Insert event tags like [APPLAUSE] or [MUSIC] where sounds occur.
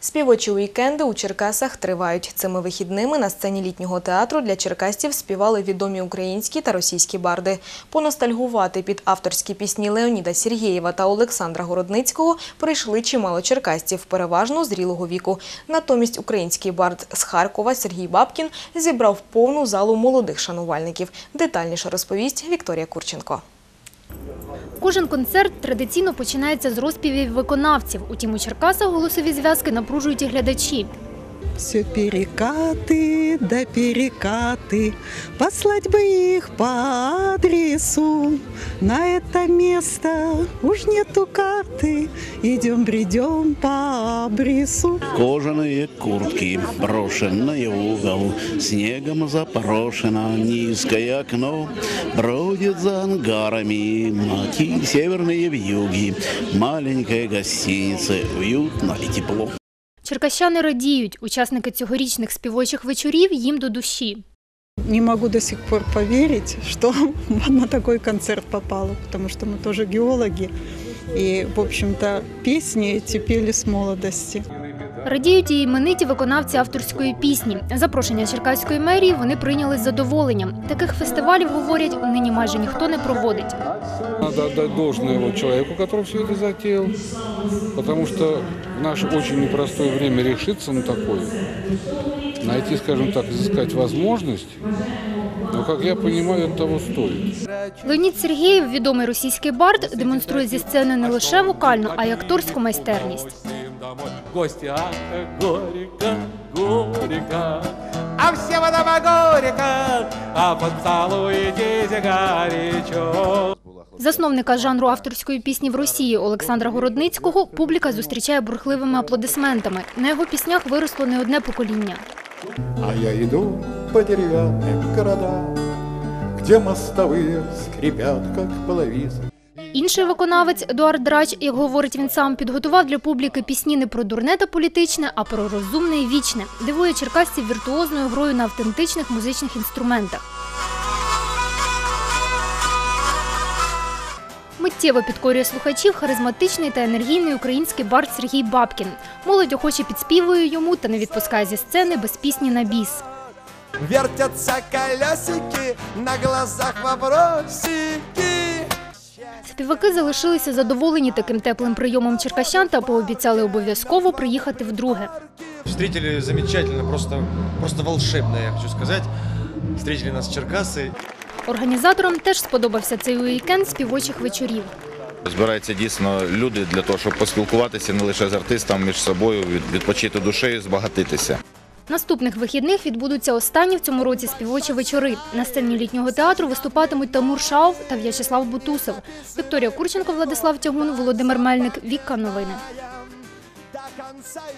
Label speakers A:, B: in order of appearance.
A: Співочі уікенди у Черкасах тривають. Цими вихідними на сцені літнього театру для черкасців співали відомі українські та російські барди. Поностальгувати під авторські пісні Леоніда Сергєєва та Олександра Городницького прийшли чимало черкасців, переважно зрілого віку. Натомість український бард з Харкова Сергій Бабкін зібрав повну залу молодих шанувальників. Детальніше розповість Вікторія Курченко.
B: Кожен концерт традиційно починається з розпівів виконавців. Утім, у Черкасах голосові зв'язки напружують і глядачі.
C: Все перекаты да перекаты, послать бы их по адресу. На это место уж нету карты, идем бредем по абрису.
D: Кожаные куртки, брошенное в угол, снегом запорошено низкое окно, бродит за ангарами маки северные вьюги, маленькая гостиница, уютно и тепло.
B: Черкащани радіють. Учасники цьогорічних співочих вечорів їм до душі.
C: Не могу до сих пор поверить, что [LAUGHS] на такой концерт попала, потому что мы тоже геологи. И, в общем-то, песни эти пели с молодости.
B: Радіють і імениті виконавці авторської пісні. Запрошення Черкаської мерії вони прийняли з задоволенням. Таких фестивалів, говорять, нині майже ніхто не проводить.
E: Надо отдать должное вот человеку, который все это затеял, потому что в наше очень непростое время решиться на такое, найти, скажем так, изыскать возможность, но, как я понимаю, это того стоит.
B: Леонід Сергєєв, відомий російський бард, демонструє зі сцени не лише вокальну, а й акторську майстерність.
F: домой. Гости, ах, как горько, горько. А всем этого горько, а поцелуйтесь горячо.
B: Засновника жанру авторської пісні в Росії Олександра Городницького публіка зустрічає бурхливими аплодисментами. На його піснях виросло не одне покоління.
G: А я иду по деревянным городам, Где мостовые скрипят, как половицы.
B: Інший виконавець Едуард Драч, як говорить він сам, підготував для публіки пісні не про дурне та політичне, а про розумне і вічне. Дивує черкасців віртуозною грою на автентичних музичних інструментах. Миттєво підкорює слухачів харизматичний та енергійний український бард Сергій Бабкін. Молодь охоче підспівує йому та не відпускає зі сцени без пісні на біс.
F: Вертятся колесики, на глазах вопросики.
B: Співаки залишилися задоволені таким теплим прийомом черкащан та пообіцяли обов'язково приїхати вдруге.
H: Встретили замечательно, просто, просто волшебно, я хочу сказать. Встретили нас Черкасы.
B: Організаторам теж сподобався цей уікенд співочих вечорів.
I: Збираються дійсно люди для того, щоб поспілкуватися не лише з артистами між собою, відпочити душею, збагатитися.
B: Наступних вихідних відбудуться останні в цьому році співочі вечори. На сцені літнього театру виступатимуть Тамур Шауф та В'ячеслав Бутусов. Вікторія Курченко, Владислав Тягун, Володимир Мельник. Вікка новини.